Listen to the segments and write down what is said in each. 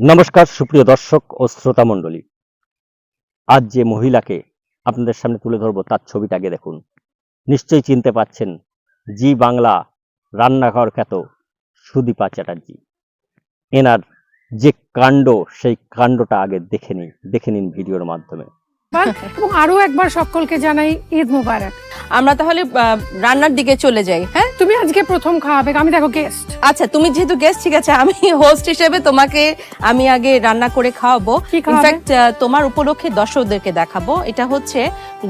নমস্কার, সুপ্রিয় দর্শক ও শ্রোতা মণ্ডলী। আজ যে মহিলাকে আপনাদের সামনে তুলে ধরবো, তার ছবিটা আগে দেখুন। নিশ্চয়ই চিনতে পাচ্ছেন, জি বাংলা রান্নাঘর খ্যাত সুদীপা চ্যাটার্জি। এনার যে কাণ্ড, সেই কাণ্ডটা আগে দেখে নিন দেখে নিন ভিডিওর মাধ্যমে। এবং আরও একবার সকলকে জানাই ঈদ মোবারক। আমরা তাহলে আহ, রান্নার দিকে চলে যাই হ্যাঁ? তুমি আজকে প্রথম খাওয়াবে আমি দেখো গেস্ট আচ্ছা তুমি যেহেতু গেস্ট ঠিক আছে আমি হোস্ট হিসেবে তোমাকে আমি আগে রান্না করে খাওয়াবো। ইনফ্যাক্ট তোমার উপলক্ষে দর্শকদেরকে দেখাবো এটা হচ্ছে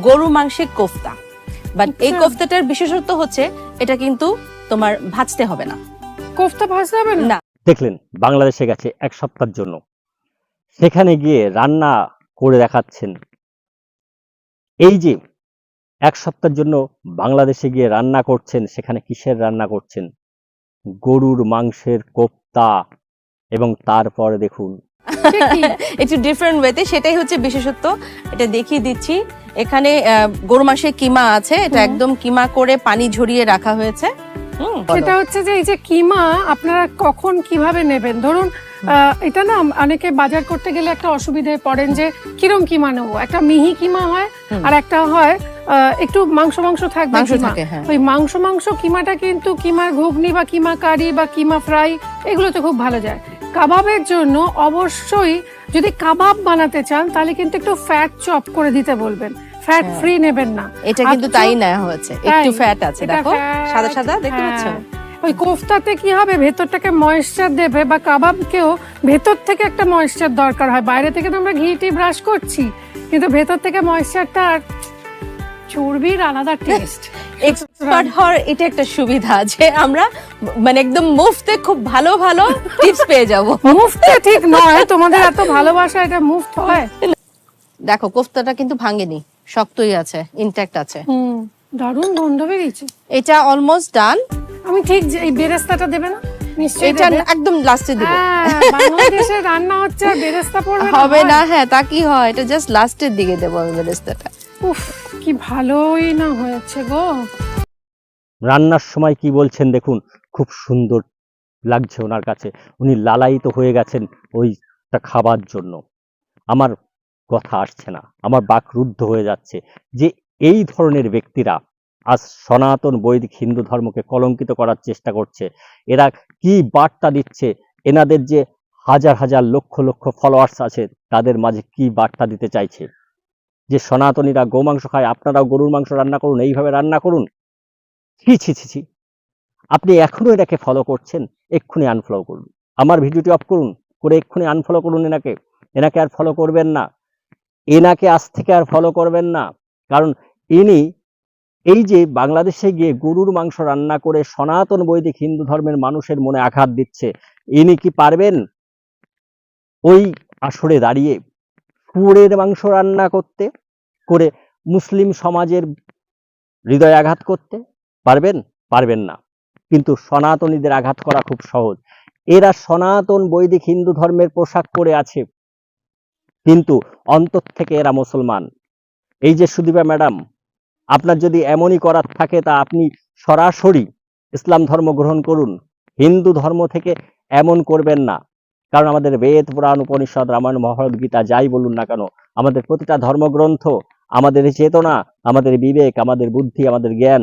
গরু মাংসের কোফতা। বাট এই আচ্ছা। কোফতাটার বিশেষত্ব হচ্ছে এটা কিন্তু তোমার ভাজতে হবে না। কোফতা ভাজতে হবে না। দেখলেন বাংলাদেশে গেছে এক সপ্তাহের জন্য। সেখানে গিয়ে রান্না করে দেখাচ্ছেন। এই যে এক সপ্তাহের জন্য বাংলাদেশে গিয়ে রান্না করছেন সেখানে কিসের রান্না করছেন? গরুর মাংসের কোপ্তা এবং তারপরে দেখুন? একটু ডিফারেন্ট ওয়েতে সেটাই হচ্ছে বিশেষত্ব। এটা দেখিয়ে দিচ্ছি। এখানে আহ, গরু মাংসের কিমা আছে। এটা একদম কিমা করে পানি ঝরিয়ে রাখা হয়েছে। সেটা হচ্ছে যে এই যে কিমা আপনারা কখন কীভাবে নেবেন? ধরুন আহ, এটা না অনেকে বাজার করতে গেলে একটা অসুবিধায় পড়েন যে কিরম কিমা নেব? একটা মিহি কিমা হয় আর একটা হয় একটু মাংস মাংস থাকবে মাংস থাকে হ্যাঁ। ওই মাংস মাংস কিমাটা কিন্তু কিমার ঘুগনি বা কিমা কারি বা কিমা ফ্রাই এগুলোতে খুব ভালো যায়। কাবাবের জন্য অবশ্যই যদি কাবাব বানাতে চান তাহলে কিন্তু একটু ফ্যাট চপ করে দিতে বলবেন। ফ্যাট। ফ্রি নেবেন না। এটা কিন্তু আচ্ছা। তাই নেওয়া হয়েছে। একটু ফ্যাট আছে দেখো। সাদা সাদা দেখতে পাচ্ছ? হ্যাঁ। ওই কোফতাতে কি হবে? ভেতরটাকে ময়েশ্চার দেবে বা কাবাবকেও ভেতর থেকে একটা ময়েশ্চার দরকার হয়। বাইরে থেকে তো আমরা ঘি টি ব্রাশ করছি কিন্তু ভেতর থেকে ময়েশ্চারটা আর চর্বির আলাদা টেস্ট এক্সপার্ট হওয়ার এটা একটা সুবিধা যে আমরা মানে একদম মুফতে খুব ভালো ভালো টিপস পেয়ে যাব। মুফতে ঠিক নয় তোমাদের এত ভালোবাসা এটা মুফত হয়। দেখো কোফতাটা কিন্তু ভাঙেনি শক্তই আছে ইনট্যাক্ট আছে। হুম দারুণ গন্ধ বেরিয়েছে। এটা অলমোস্ট ডান আমি ঠিক যে এই বেরেস্তাটা দেবে না? এটা একদম লাস্টে দিব। হ্যাঁ, বাংলাদেশে রান্না হচ্ছে বেরেস্তা পড়বে হবে না হ্যাঁ তা কি হয়? এটা জাস্ট লাস্টের দিকে দেবো আমি বেরেস্তাটা। উফ। কি ভালোই না হয়েছে গো। রান্নার সময় কি বলছেন দেখুন, খুব সুন্দর লাগছে ওনার কাছে। উনি লালায়িত হয়ে গেছেন ওইটা খাবার জন্য। আমার কথা আসছে না, আমার বাক রুদ্ধ হয়ে যাচ্ছে। যে এই ধরনের ব্যক্তিরা আজ সনাতন বৈদিক হিন্দু ধর্মকে কলঙ্কিত করার চেষ্টা করছে, এরা কি বার্তা দিচ্ছে, এনাদের যে হাজার হাজার লক্ষ লক্ষ ফলোয়ার্স আছে, তাদের মাঝে কি বার্তা দিতে চাইছে? যে সনাতনীরা গোমাংস খায়, আপনারাও গরুর মাংস রান্না করুন, এইভাবে রান্না করুন। ছি ছি ছি ছি। আপনি এখনও এটাকে ফলো করছেন? এক্ষুনি আনফলো করুন। আমার ভিডিওটি অফ করুন? করে এক্ষুনি আনফলো করুন এনাকে। এনাকে আর ফলো করবেন না। এনাকে আজ থেকে আর ফলো করবেন না। কারণ ইনি এই যে বাংলাদেশে গিয়ে গরুর মাংস রান্না করে সনাতন বৈদিক হিন্দু ধর্মের মানুষের মনে আঘাত দিচ্ছে, ইনি কি পারবেন? ওই আসরে দাঁড়িয়ে শুয়োরের মাংস রান্না করতে, করে মুসলিম সমাজের হৃদয় আঘাত করতে, পারবেন পারবেন না। কিন্তু সনাতনীদের আঘাত করা খুব সহজ। এরা সনাতন বৈদিক হিন্দু ধর্মের পোশাক পরে আছে, কিন্তু অন্তর থেকে এরা মুসলমান। এই যে সুদীপা ম্যাডাম, আপনার যদি এমনই করার থাকে তা আপনি সরাসরি ইসলাম ধর্ম গ্রহণ করুন। হিন্দু ধর্ম থেকে এমন করবেন না। কারণ আমাদের বেদ, পুরাণ, উপনিষদ, রামায়ণ, মহাভারত, গীতা যাই বলুন না কেন, আমাদের প্রতিটা ধর্মগ্রন্থ, আমাদের চেতনা, আমাদের বিবেক, আমাদের বুদ্ধি, আমাদের জ্ঞান,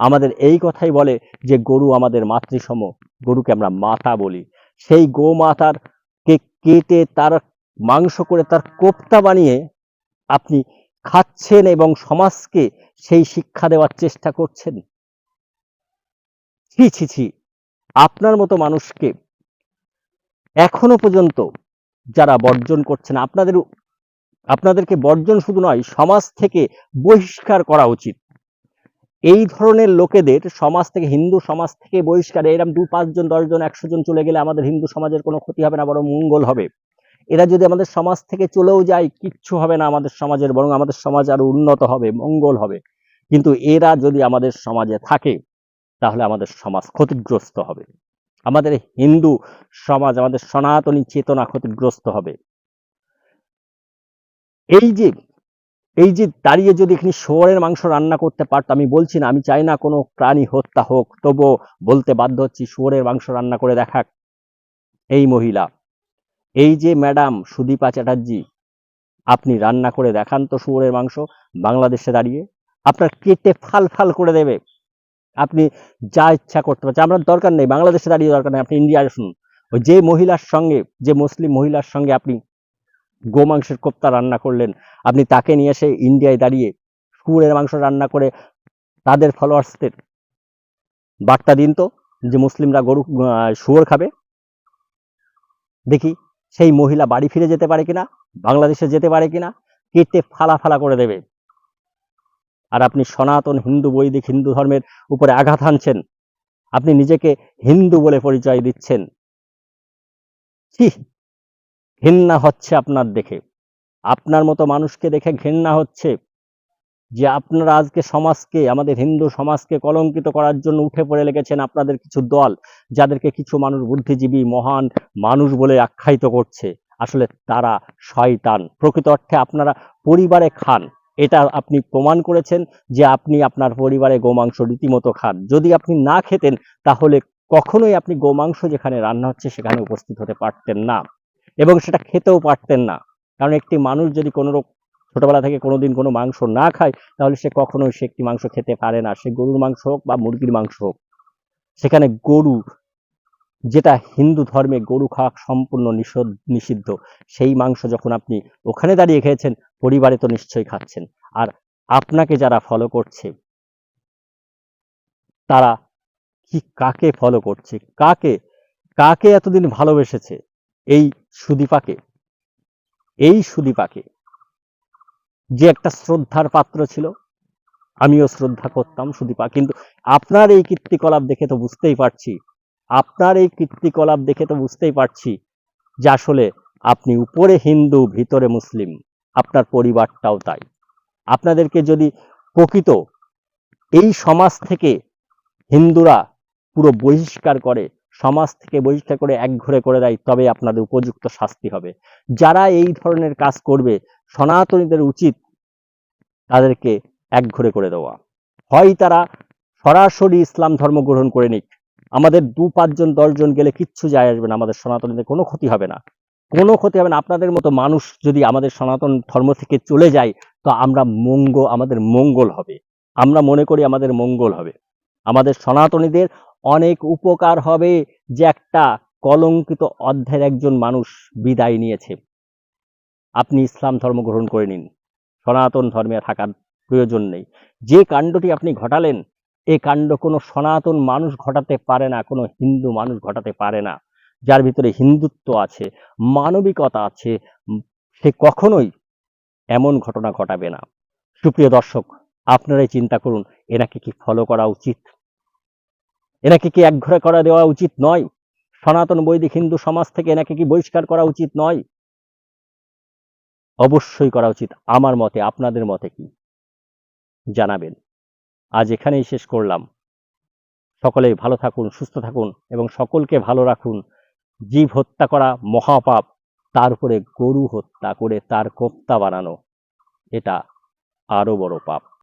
আমাদের এই কথাই বলে যে গরু আমাদের মাতৃসম, গরুকে আমরা মাতা বলি। সেই গোমাতার কে কেটে তার মাংস করে তার কোপ্তা বানিয়ে আপনি খাচ্ছেন এবং সমাজকে সেই শিক্ষা দেওয়ার চেষ্টা করছেন। ছি ছি ছি। আপনার মতো মানুষকে এখনও পর্যন্ত যারা বর্জন করছেন, আপনাদের, আপনাদেরকে বর্জন শুধু নয়, সমাজ থেকে বহিষ্কার করা উচিত। এই ধরনের লোকেদের, সমাজ থেকে, হিন্দু সমাজ থেকে বহিষ্কার, এরকম দু পাঁচজন দশজন একশো জন চলে গেলে আমাদের হিন্দু সমাজের কোনো ক্ষতি হবে না, বরং মঙ্গল হবে। এরা যদি আমাদের সমাজ থেকে চলেও যায়, কিচ্ছু হবে না আমাদের সমাজের, বরং আমাদের সমাজ আরও উন্নত হবে, মঙ্গল হবে। কিন্তু এরা যদি আমাদের সমাজে থাকে, তাহলে আমাদের সমাজ ক্ষতিগ্রস্ত হবে। আমাদের হিন্দু সমাজ, আমাদের সনাতনী চেতনা ক্ষতিগ্রস্ত হবে। এই যে এই যে দাঁড়িয়ে যদি এখানে শুয়োরের মাংস রান্না করতে পারতো, আমি বলছি না, আমি চাই না কোনো প্রাণী হত্যা হোক, তবুও বলতে বাধ্য হচ্ছি শুয়োরের মাংস রান্না করে দেখাক। এই মহিলা, এই যে ম্যাডাম সুদীপা চ্যাটার্জি, আপনি রান্না করে দেখান তো শুয়োরের মাংস বাংলাদেশে দাঁড়িয়ে। আপনার কেটে ফাল ফাল করে দেবে। আপনি যা ইচ্ছা করতে পারছেন। আপনার দরকার নেই, বাংলাদেশে দাঁড়িয়ে দরকার নেই, আপনি ইন্ডিয়ায় আসুন। ওই যে মহিলার সঙ্গে, যে মুসলিম মহিলার সঙ্গে আপনি গোমাংসের কোপ্তা রান্না করলেন, আপনি তাকে নিয়ে এসে ইন্ডিয়ায় দাঁড়িয়ে শুয়োরের মাংস রান্না করে তাদের ফলোয়ার্সদের বার্তা দিন তো, যে মুসলিমরা গরু শুয়োর খাবে। দেখি সেই মহিলা বাড়ি ফিরে যেতে পারে কিনা, বাংলাদেশে যেতে পারে কিনা, কেটে ফালা ফালা করে দেবে। আর আপনি সনাতন হিন্দু, বৈদিক হিন্দু ধর্মের উপরে আঘাত হানছেন। আপনি নিজেকে হিন্দু বলে পরিচয় দিচ্ছেন। ছি, ঘৃণা হচ্ছে আপনার দেখে। আপনার মতো মানুষকে দেখে ঘৃণা হচ্ছে যে আপনারা আজকে সমাজকে, আমাদের হিন্দু সমাজকে কলঙ্কিত করার জন্য উঠে পড়ে লেগেছেন আপনাদের কিছু দল, যাদেরকে কিছু মানুষ বুদ্ধিজীবী, মহান মানুষ বলে আখ্যায়িত করছে। আসলে তারা শয়তান। প্রকৃত অর্থে আপনারা পরিবারে খান। এটা আপনি প্রমাণ করেছেন যে আপনি আপনার পরিবারে গোমাংস রীতিমতো খান। যদি আপনি না খেতেন, তাহলে কখনোই আপনি গোমাংস যেখানে রান্না হচ্ছে সেখানে উপস্থিত হতে পারতেন না এবং সেটা খেতেও পারতেন না। কারণ একটি মানুষ যদি কোনো ছোটবেলা থেকে কোনোদিন কোনো মাংস না খায়, তাহলে সে কখনোই সে একটি মাংস খেতে পারে না। সে গরুর মাংস হোক বা মুরগির মাংস হোক। সেখানে গরু যেটা হিন্দু ধর্মে গরু খাওয়া সম্পূর্ণ নিষিদ্ধ সেই মাংস যখন আপনি ওখানে দাঁড়িয়ে খেয়েছেন, পরিবারে তো নিশ্চয়ই খাচ্ছেন। আর আপনাকে যারা ফলো করছে, তারা কি কাকে ফলো করছে? কাকে কাকে এতদিন ভালোবেসেছে? এই সুদীপাকে। এই সুদীপাকে। যে একটা শ্রদ্ধার পাত্র ছিল, আমিও শ্রদ্ধা করতাম সুদীপা। কিন্তু আপনার এই কীর্তিকলাপ দেখে তো বুঝতেই পারছি আপনার এই কীর্তিকলাপ দেখে তো বুঝতেই পারছি যে আসলে আপনি উপরে হিন্দু, ভিতরে মুসলিম। আপনার পরিবারটাও তাই। আপনাদেরকে যদি প্রকৃত এই সমাজ থেকে হিন্দুরা পুরো বহিষ্কার করে, সমাজ থেকে বহিষ্কার করে একঘরে করে দেয়, তবে আপনাদের উপযুক্ত শাস্তি হবে। যারা এই ধরনের কাজ করবে, সনাতনীদের উচিত তাদেরকে একঘরে করে দেওয়া। হয় তারা সরাসরি ইসলাম ধর্ম গ্রহণ করে নিক আমাদের দু পাঁচজন, দশজন গেলে কিচ্ছু যায় আসবে না, আমাদের সনাতনীদের কোনো ক্ষতি হবে না। কোনো ক্ষতি হবে না। আপনাদের মতো মানুষ যদি আমাদের সনাতন ধর্ম থেকে চলে যায়, তো আমরা মঙ্গ, আমাদের মঙ্গল হবে। আমরা মনে করি আমাদের মঙ্গল হবে। আমাদের সনাতনীদের অনেক উপকার হবে যে একটা কলঙ্কিত অধ্যায়ের একজন মানুষ বিদায় নিয়েছে। আপনি ইসলাম ধর্ম গ্রহণ করে নিন। সনাতন ধর্মে থাকার প্রয়োজন নেই। যে কাণ্ডটি আপনি ঘটালেন এই কাণ্ড কোনো সনাতন মানুষ ঘটাতে পারে না, কোনো হিন্দু মানুষ ঘটাতে পারে না। যার ভিতরে হিন্দুত্ব আছে, মানবিকতা আছে সে কখনোই এমন ঘটনা ঘটাবে না। সুপ্রিয় দর্শক, আপনারাই চিন্তা করুন, এনাকে কি ফলো করা উচিত? এনাকে কি একঘরে করা দেওয়া উচিত নয়? সনাতন বৈদিক হিন্দু সমাজ থেকে এনাকে কি বহিষ্কার করা উচিত নয়? অবশ্যই করা উচিত। আমার মতে, আপনাদের মতে কি? জানাবেন। আজ এখানেই শেষ করলাম। সকলে ভালো থাকুন, সুস্থ থাকুন এবং সকলকে ভালো রাখুন। জীব হত্যা করা মহাপাপ, তার উপরে গরু হত্যা করে তার কোপ্তা বানানো, এটা আরও বড় পাপ।